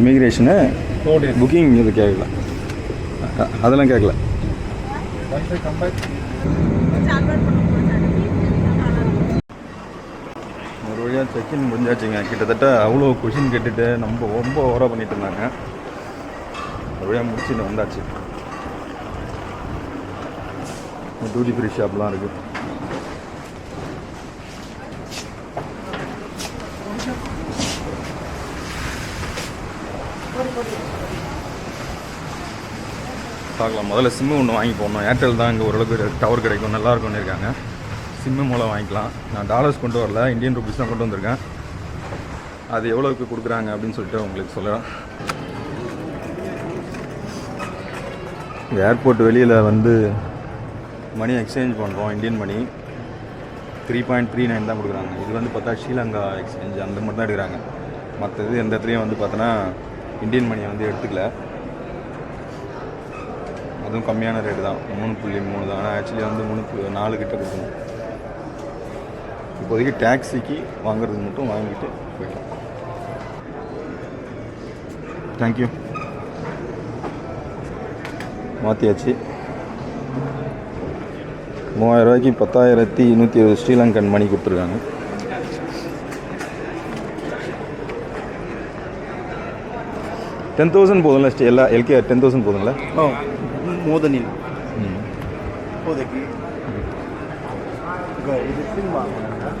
இமிக்ரேஷனு booking இது கேட்கல. அதெல்லாம் கேட்கல. ஒரு வழியாக செக்இன் முடிஞ்சாச்சுங்க. கிட்டத்தட்ட அவ்வளோ கொஷின் கேட்டுட்டு நம்ம ரொம்ப ஓவராக பண்ணிட்டு இருந்தாங்க. ஒரு வழியாக முடிச்சுட்டு வந்தாச்சு. டியூட்டி ஃப்ரீ ஷாப்லாம் இருக்குது பார்க்கலாம். முதல்ல சிம்மு ஒன்று வாங்கி போடணும். ஏர்டெல் தான் இங்கே ஓரளவுக்கு டவர் கிடைக்கும். நல்லாயிருக்கும்னு இருக்காங்க சிம்மு மூலம் வாங்கிக்கலாம். நான் டாலர்ஸ் கொண்டு வரல. இந்தியன் ருபீஸ் தான் கொண்டு வந்திருக்கேன். அது எவ்வளோக்கு கொடுக்குறாங்க அப்படின்னு சொல்லிட்டு உங்களுக்கு சொல்கிறேன் ஏர்போர்ட் வெளியில் வந்து மணி எக்ஸ்சேஞ்ச் பண்ணுறோம் Indian money three point three nine தான் கொடுக்குறாங்க. இது வந்து பார்த்தா ஸ்ரீலங்கா எக்ஸ்சேஞ்ச் அந்த மாதிரி தான் எடுக்கிறாங்க. மற்றது எந்த இடத்துலையும் வந்து பார்த்தோன்னா இந்தியன் மணியை வந்து எடுத்துக்கல. அதுவும் கம்மியான ரேட்டு தான். மூணு புள்ளி மூணு தான். ஆனால் ஆக்சுவலி வந்து மூணு நாலு கிட்ட கொடுக்கணும். இப்போதைக்கு டாக்ஸிக்கு வாங்குறதுக்கு மட்டும் வாங்கிட்டு போயிடலாம். தேங்க்யூ மாற்றியாச்சு மூவாயிரம் ரூபாய்க்கு பத்தாயிரத்தி நூற்றி இருபது ஸ்ரீலங்கன் மணி கொடுத்துருக்காங்க. டென் தௌசண்ட் போதும்ல ஸ்டே எல்லா எல்கே டென் தௌசண்ட் போதுங்களா மோதனில் ம் இப்போதைக்கு. இது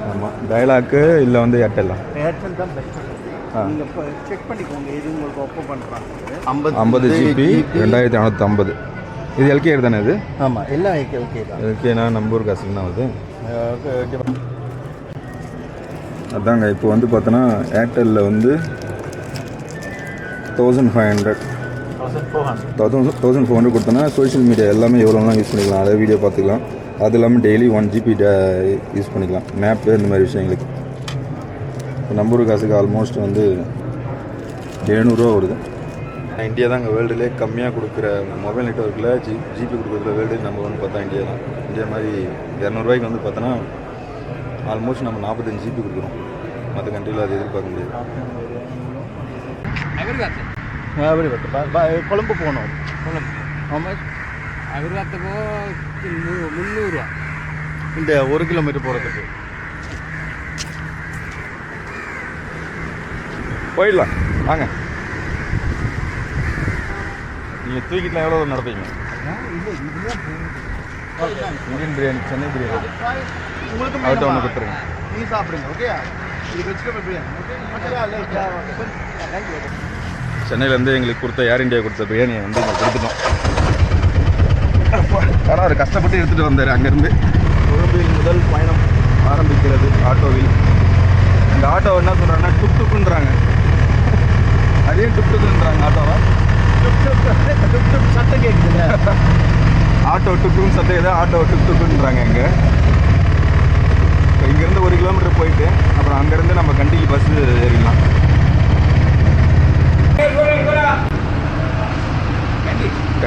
ஆமாம் டயலாக்கு இல்லை வந்து ஏர்டெல்லாம் ஏர்டெல் தான் பெஸ்ட் ஆ. நீங்கள் இப்போ செக் பண்ணிக்கோங்க எது உங்களுக்கு ஒப்போ பண்ணுறாங்க ஐம்பது ஜிபி ரெண்டாயிரத்தி நானூற்றி ஐம்பது இது எல்கே தானே இது? ஆமாம் எல்லாம் ஓகே ஓகே தான். எல்கேனா நம்பூர் காசுக்கு தான் வருது. அதாங்க இப்போ வந்து பார்த்தோன்னா ஏர்டெல்லில் வந்து thousand five hundred thousand thousand four hundred கொடுத்தோன்னா சோஷியல் மீடியா எல்லாமே எவ்வளோலாம் யூஸ் பண்ணிக்கலாம். அதை வீடியோ பார்த்துக்கலாம். அது இல்லாமல் டெய்லி ஒன் ஜிபி யூஸ் பண்ணிக்கலாம். மேப்பு இந்த மாதிரி விஷயங்களுக்கு. இப்போ நம்பூர் காசுக்கு ஆல்மோஸ்ட் வந்து எழுநூறுவா வருது. இந்தியா தாங்க வேர்ல்டுலே கம்மியாக கொடுக்குற மொபைல் நெட்ஒர்க்கில் ஜி ஜிபி கொடுக்குறதுல வேர்ல்டு நம்ம வந்து பார்த்தா இந்தியா தான். இந்தியா மாதிரி இரநூறுவாய்க்கு வந்து பார்த்தோன்னா ஆல்மோஸ்ட் நம்ம நாற்பத்தஞ்சு ஜிபி கொடுக்குறோம். மற்ற கண்ட்ரியில் அது எதிர்பார்க்க முடியாது. பட்டு கொழும்பு போகணும் கொழும்பு ஆமாம் அவிர்வாத்தப்போ முந்நூறுரூவா இந்த ஒரு கிலோமீட்டர் போகிறதுக்கு போயிடலாம் வாங்க நீங்கள் தூக்கிட்டுலாம் எவ்வளோ நடப்பீங்க இந்தியன் பிரியாணி சென்னை பிரியாணி உங்களுக்கு அவர்கிட்ட ஒன்று? கொடுத்துருங்க நீ சாப்பிடுங்க ஓகே இது வெஜிடபிள் பிரியாணி ஓகே சென்னையிலேருந்து எங்களுக்கு கொடுத்த ஏர் இண்டியா கொடுத்த பிரியாணியை வந்து இங்கே கொடுத்துட்டோம். ஆனால் அவர் கஷ்டப்பட்டு எடுத்துகிட்டு வந்தார் அங்கேருந்து. கொழும்பில் முதல் பயணம் ஆரம்பிக்கிறது ஆட்டோவில். அந்த ஆட்டோ என்ன சொல்கிறாங்கன்னா டுக் டுக்குன்றாங்க அதே டுக் டுக்குன்றாங்க ஆட்டோவை. சட்டை கேட்குதுல்ல ஆட்டோ டுக்குன்னு சத்தம் தான் ஆட்டோ டுக் டுக்குன்றாங்க இங்கே. இப்போ இங்கேருந்து ஒரு கிலோமீட்டர் போயிட்டு அப்புறம் அங்கேருந்து நம்ம கண்டிக்கு பஸ் ஏறிடலாம்.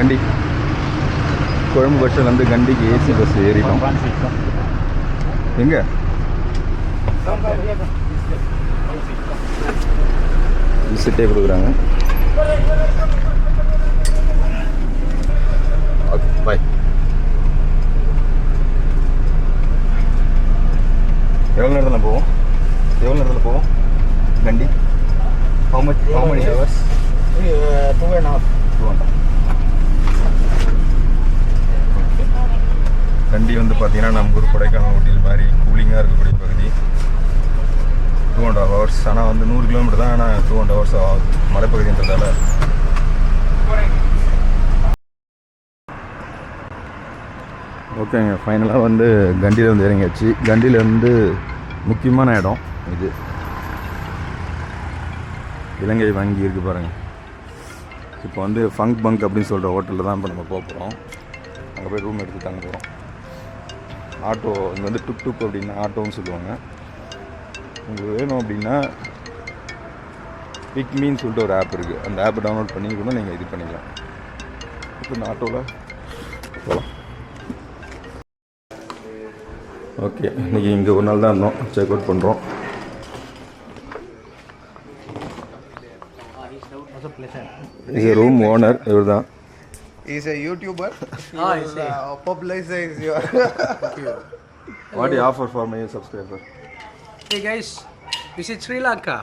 கண்டி கொழும்பு பஸ் ஸ்டாண்ட்லேருந்து கண்டிக்கு ஏசி பஸ் ஏறிட்டோம். எங்கே? விசிட்டே கொடுக்குறாங்க. பாய் எவ்வளோ நேரத்தில் போவோம்? எவ்வளோ நேரத்தில் போவோம்? Kandy? How much how many hours two and half two hundred Kandy வந்து பார்த்தீங்கன்னா நம்ம ஊர் கொடைக்கானல் ஊட்டியில் மாதிரி கூலிங்காக இருக்கக்கூடிய பகுதி. டூ அண்ட் ஹாஃப் ஹவர்ஸ் ஆனால் வந்து நூறு கிலோமீட்டர் தான் ஆனால் டூ அண்ட் ஹவர்ஸ் ஆகுது. மலைப்பகுதின்றதால ஓகேங்க ஃபைனலாக வந்து கண்டியில் வந்து இறங்கியாச்சு. கண்டியில் வந்து முக்கியமான இடம் இது. இலங்கை வங்கி இருக்குது பாருங்கள் இப்போ வந்து ஃபங்க் பங்க் அப்படின்னு சொல்கிற ஹோட்டலில் தான் இப்போ நம்ம போக போகிறோம் அங்கே போய் ரூம் எடுத்து தங்க போகிறோம் ஆட்டோ இங்கே வந்து டுக் டுக் அப்படின்னா ஆட்டோன்னு சொல்லுவாங்க. உங்களுக்கு வேணும் அப்படின்னா பிக்மின்னு சொல்லிட்டு ஒரு ஆப் இருக்குது அந்த ஆப்பை டவுன்லோட் பண்ணி கூட நீங்கள் இது பண்ணிக்கலாம். இப்போ இந்த ஆட்டோவில் போகலாம் ஓகே இன்றைக்கி இங்கே ஒரு நாள் தான் இருந்தோம். செக் அவுட் பண்ணுறோம். இது ரூம் ஓனர் இவர் தான் He's a YouTuber. He Ah, I will, see. uh, publicize your. What offer for my subscriber Hey guys, visit Sri Lanka.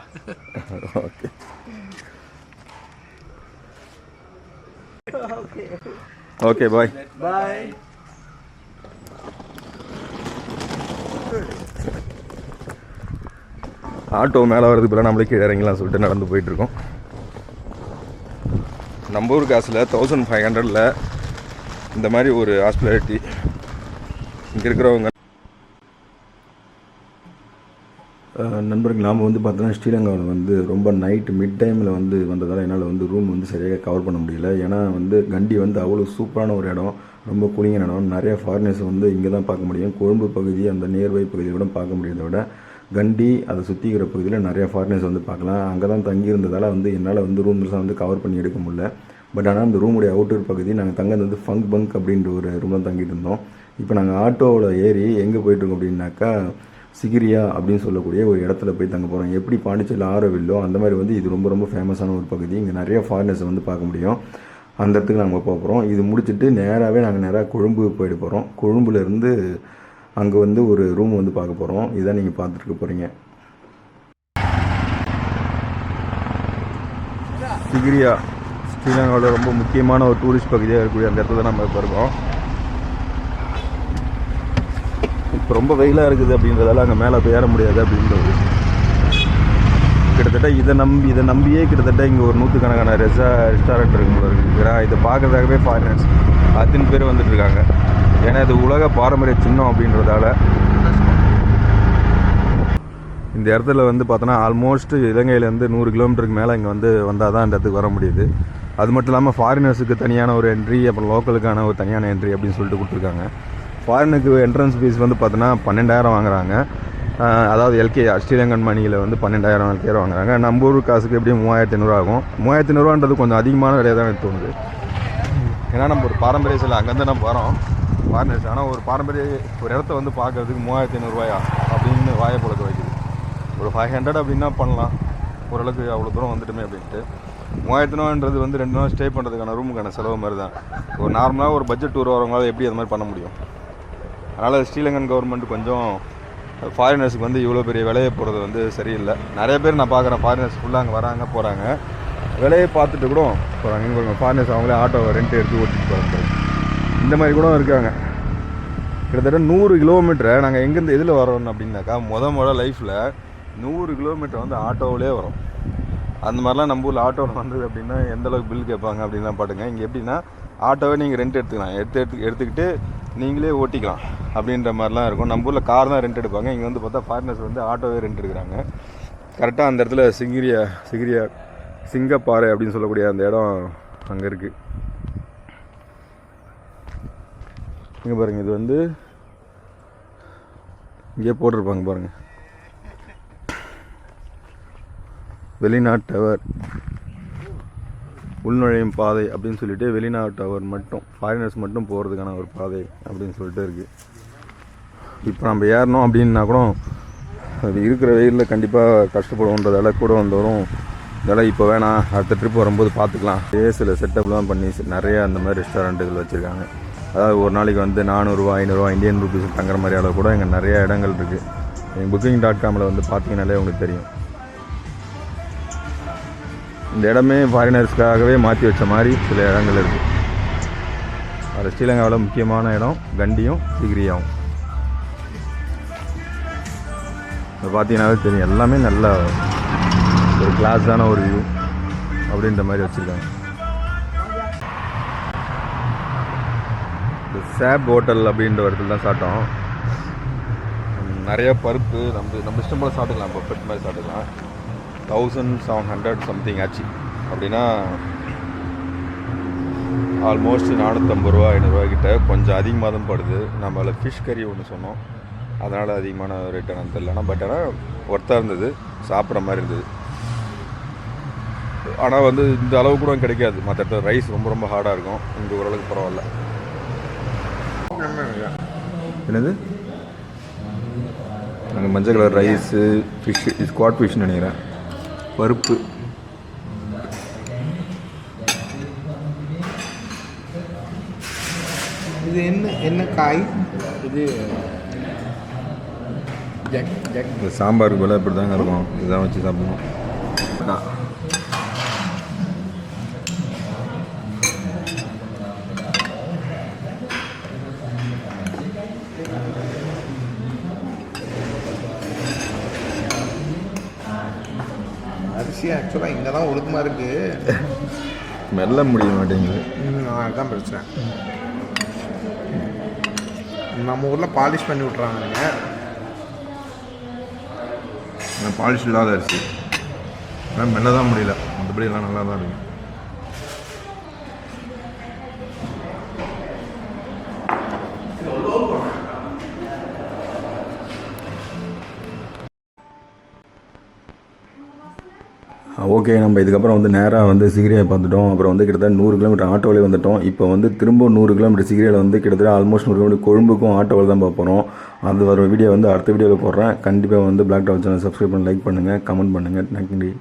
Okay okay bye Bye. Auto மேலே வரதுக்கு பிறகு நம்மளே கீழே இறங்கலாம் சொல்லிட்டு நடந்து போயிட்டுருக்கோம் நம்ம ஊர் காசில் தௌசண்ட் ஃபைவ் ஹண்ட்ரடில் இந்த மாதிரி ஒரு ஹாஸ்பிட்டாலிட்டி இங்கே இருக்கிறவங்க. நண்பர்கள் நாம் வந்து பார்த்தோன்னா ஸ்ரீலங்காவில் வந்து ரொம்ப நைட் மிட் டைமில் வந்து வந்ததால் என்னால் வந்து ரூம் வந்து சரியாக கவர் பண்ண முடியல. ஏன்னா வந்து கண்டி வந்து அவ்வளோ சூப்பரான ஒரு இடம் ரொம்ப கூலிங்கான இடம். நிறைய ஃபாரினர்ஸ் வந்து இங்கே தான் பார்க்க முடியும். கொழும்பு பகுதி அந்த நியர்பை பகுதியை விட பார்க்க முடியாத விட கண்டி அதை சுற்றி இருக்கிற பகுதியில் நிறைய ஃபாரினர்ஸ் வந்து பார்க்கலாம். அங்கே தான் தங்கியிருந்ததால் வந்து என்னால் வந்து ரூம்ஸ்லாம் வந்து கவர் பண்ணி எடுக்க முடியல. பட் ஆனால் அந்த ரூமுடைய அவுட்டர் பகுதி நாங்கள் தங்கது வந்து ஃபங்க் பங்க் அப்படின்ற ஒரு ரூமில் தங்கிட்டு இருந்தோம். இப்போ நாங்கள் ஆட்டோவில் ஏறி எங்கே போயிட்டுருக்கோம் அப்படின்னாக்கா சிகிரியா அப்படின்னு சொல்லக்கூடிய ஒரு இடத்துல போய் தங்க போகிறோம் எப்படி பாண்டிச்சேரியில் ஆரோவில்லோ அந்த மாதிரி வந்து இது ரொம்ப ரொம்ப ஃபேமஸான ஒரு பகுதி. இங்கே நிறைய ஃபாரினர்ஸை வந்து பார்க்க முடியும். அந்த இடத்துக்கு நாங்கள் போக போகிறோம் இது முடிச்சுட்டு நேராகவே நாங்கள் நேராக கொழும்பு போயிட்டு போகிறோம் கொழும்புலேருந்து அங்கே வந்து ஒரு ரூம் வந்து பார்க்க போகிறோம் இதான் நீங்கள் பார்த்துட்டு போகிறீங்க சிகிரியா ஸ்ரீலங்காவோட ரொம்ப முக்கியமான ஒரு டூரிஸ்ட் பகுதியாக இருக்கக்கூடிய அந்த இடத்துல தான் நம்ம இப்போ இருக்கோம். இப்போ ரொம்ப வெயிலாக இருக்குது அப்படின்றதால அங்கே மேலே போய் ஏற முடியாது அப்படின்றது கிட்டத்தட்ட இதை நம்பி இதை நம்பியே கிட்டத்தட்ட இங்கே ஒரு நூற்றுக்கணக்கான ரெசா ரெஸ்டாரண்ட் இருக்கும் இருக்குது ஏன்னா இதை பார்க்குறதாகவே ஃபாரினர்ஸ் அத்தனை பேர் வந்துட்டுருக்காங்க ஏன்னா இது உலக பாரம்பரிய சின்னம் அப்படின்றதால. இந்த இடத்துல வந்து பார்த்தோன்னா ஆல்மோஸ்ட் இலங்கையிலேருந்து நூறு கிலோமீட்டருக்கு மேலே இங்கே வந்து வந்தால் தான் இந்த இடத்துக்கு வர முடியுது. அது மட்டும் இல்லாமல் ஃபாரினர்ஸுக்கு தனியான ஒரு என்ட்ரி அப்புறம் லோக்கலுக்கான ஒரு தனியான என்ட்ரி அப்படின்னு சொல்லிட்டு கொடுத்துருக்காங்க. ஃபாரினுக்கு என்ட்ரன்ஸ் ஃபீஸ் வந்து பார்த்தோன்னா பன்னெண்டாயிரம் வாங்குறாங்க. அதாவது எல்கே ஸ்ரீலங்கன் மணியில் வந்து பன்னெண்டாயிரம் எல்கே வாங்குறாங்க. நம்ம ஊர் காசுக்கு எப்படியும் மூவாயிரத்தி ஐநூறுவா ஆகும்? மூவாயிரத்தி ஐநூறுவான்றது கொஞ்சம் அதிகமான விலையாக தான் எனக்கு தோணுது. ஏன்னா நம்ம ஒரு பாரம்பரிய சில அங்கேருந்து நம்ம வரோம். ஃபாரினர்ஸ் ஆனால் ஒரு பாரம்பரிய ஒரு இடத்த வந்து பார்க்கறதுக்கு மூவாயிரத்தி ஐநூறுரூவாயா அப்படின்னு வாயை புழக்க வைக்குது. ஒரு ஃபைவ் ஹண்ட்ரட் அப்படின்னா பண்ணலாம். ஓரளவுக்கு அவ்வளோ தூரம் வந்துட்டுமே அப்படின்ட்டு. மூவாயிரத்தி ரூபான்றது வந்து ரெண்டு நாள் ஸ்டே பண்ணுறதுக்கான ரூமுக்கான செலவு மாதிரி தான் ஒரு நார்மலாக ஒரு பட்ஜெட் டூர் வரவங்களால எப்படி அது மாதிரி பண்ண முடியும்? அதனால் ஸ்ரீலங்கன் கவர்மெண்ட் கொஞ்சம் ஃபாரினர்ஸுக்கு வந்து இவ்வளோ பெரிய விலையை போகிறது வந்து சரியில்லை. நிறைய பேர் நான் பார்க்குறேன் ஃபாரினர்ஸ் ஃபுல்லாக அங்கே வராங்க போகிறாங்க விலையை பார்த்துட்டு கூட போகிறாங்க இங்கே ஃபாரினர்ஸ் அவங்களே ஆட்டோ ரெண்ட் எடுத்து ஓட்டிட்டு போகிறாங்க இந்த மாதிரி கூட இருக்காங்க. கிட்டத்தட்ட நூறு கிலோமீட்டரை நாங்கள் எங்கேருந்து எதில் வரோம் அப்படின்னாக்கா முத முத லைஃப்பில் நூறு கிலோமீட்டர் வந்து ஆட்டோவிலே வரும் அந்த மாதிரிலாம் நம்ம ஊரில் ஆட்டோவில் வந்தது அப்படின்னா எந்தளவுக்கு பில் கேட்பாங்க அப்படின்லாம் பாட்டுங்க இங்கே எப்படின்னா ஆட்டோவே நீங்கள் ரெண்ட் எடுத்துக்கலாம். எடுத்து எடுத்து எடுத்துக்கிட்டு நீங்களே ஓட்டிக்கலாம் அப்படின்ற மாதிரிலாம் இருக்கும். நம்ம ஊரில் கார் தான் ரெண்ட் எடுப்பாங்க. இங்கே வந்து பார்த்தா ஃபாரினர்ஸ் வந்து ஆட்டோவே ரெண்ட் எடுக்கிறாங்க. கரெக்டாக அந்த இடத்துல சிங்கிரியா சிங்கிரியா சிங்கப்பாறை அப்படின்னு சொல்லக்கூடிய அந்த இடம் அங்கே இருக்குது இங்கே பாருங்கள் இது வந்து இங்கே போட்டிருப்பாங்க பாருங்கள் வெளிநாட்டு டவர் உள்நுழையும் பாதை அப்படின்னு சொல்லிட்டு வெளிநாட்டவர் மட்டும் ஃபாரினர்ஸ் மட்டும் போகிறதுக்கான ஒரு பாதை அப்படின்னு சொல்லிட்டு இருக்குது இப்போ நம்ம ஏறணும் அப்படின்னா கூட அது இருக்கிற வெயிலில் கண்டிப்பாக கஷ்டப்படுவோன்றதால கூட வந்தவரும் இதெல்லாம் இப்போ வேணாம் அடுத்த ட்ரிப் வரும்போது பார்த்துக்கலாம். ஏசில் செட்டப்லாம் பண்ணி நிறையா அந்த மாதிரி ரெஸ்டாரண்ட்டுகள் வச்சுருக்காங்க. அதாவது ஒரு நாளைக்கு வந்து நானூறுரூவா ஐநூறுரூவா இந்தியன் ருபீஸ் தங்குற மாதிரி அளவு கூட இங்கே நிறைய இடங்கள் இருக்குது நீங்கள் புக்கிங் டாட் காமில் வந்து பார்த்தீங்கனாலே உங்களுக்கு தெரியும். இந்த இடமே ஃபாரினர்ஸ்க்காகவே மாற்றி வச்ச மாதிரி சில இடங்கள் இருக்குது அது ஸ்ரீலங்காவில் முக்கியமான இடம் கண்டியும் சிகிரியாவும். இப்போ பார்த்தீங்கன்னாவே தெரியும். எல்லாமே நல்ல ஒரு கிளாஸான ஒரு வியூ அப்படின்ற மாதிரி வச்சுருக்காங்க. இந்த சேப் ஹோட்டல் அப்படின்ற இடத்துல தான் சாப்பிட்டோம். நிறைய பருப்பு நம்ம நம்ம இஷ்டம் போல் சாப்பிட்டுக்கலாம். பர்ஃபெக்ட் மாதிரி சாப்பிட்டுக்கலாம். தௌசண்ட் செவன் ஹண்ட்ரட் சம்திங் ஆச்சு. அப்படின்னா ஆல்மோஸ்ட் நானூற்றம்பது ரூபா ஐநூறுரூவா கிட்ட கொஞ்சம் அதிகமாக தான் படுது. நம்ம அதில் ஃபிஷ் கறி ஒன்று சொன்னோம். அதனால் அதிகமான ரேட் என்னன்னு தெரியல. பட் ஆனால் ஒர்த்தாக இருந்தது. சாப்பிட்ற மாதிரி இருந்தது. ஆனால் வந்து இந்த அளவு கூட கிடைக்காது. மற்ற இடத்துல ரைஸ் ரொம்ப ரொம்ப ஹார்டாக இருக்கும். இங்கே ஓரளவுக்கு பரவாயில்ல. என்னது? நாங்கள் மஞ்சள் கலர் ரைஸு ஃபிஷ்ஷு ஸ்குவாட் ஃபிஷ்னு நினைக்கிறேன். பருப்பு. இது என்ன என்ன காய்? இது சாம்பாருக்கு போல இப்படி தாங்க இருக்கும். இதுதான் வச்சு சாப்பிடுவோம் அரிசி ஆக்சுவலாக இங்கே தான் ஒழுக்கமாக இருக்குது மெல்ல முடிய மாட்டேங்குது. அதுதான் பிரச்சனை. நம்ம ஊரில் பாலிஷ் பண்ணி விட்றாங்க பாலிஷ் இல்லாத அரிசி. ஆனால் மெல்ல தான் முடியல. மற்றபடி எல்லாம் நல்லா தான் இருக்கு. ஓகே நம்ம இதுக்கப்புறம் வந்து நேராக வந்து சிகிரியை பார்த்துட்டோம். அப்புறம் வந்து கிட்டத்தட்ட நூறு கிலோமீட்டர் ஆட்டோவிலே வந்துட்டோம். இப்போ வந்து திரும்ப நூறு கிலோமீட்டர் சிகிரியில் வந்து கிட்டத்தட்ட ஆல்மோஸ்ட் நூறு கிலோமீட்டர் கொழும்புக்கும் ஆட்டோவில் தான் பார்ப்போம் போகிறோம் அது வர வீடியோ வந்து அடுத்த வீடியோவில் போடுறேன். கண்டிப்பாக வந்து பிளாக் டாப் சேனல் சப்ஸ்கிரைப் பண்ணி லைக் பண்ணுங்கள் கமெண்ட் பண்ணுங்கள் நன்றி.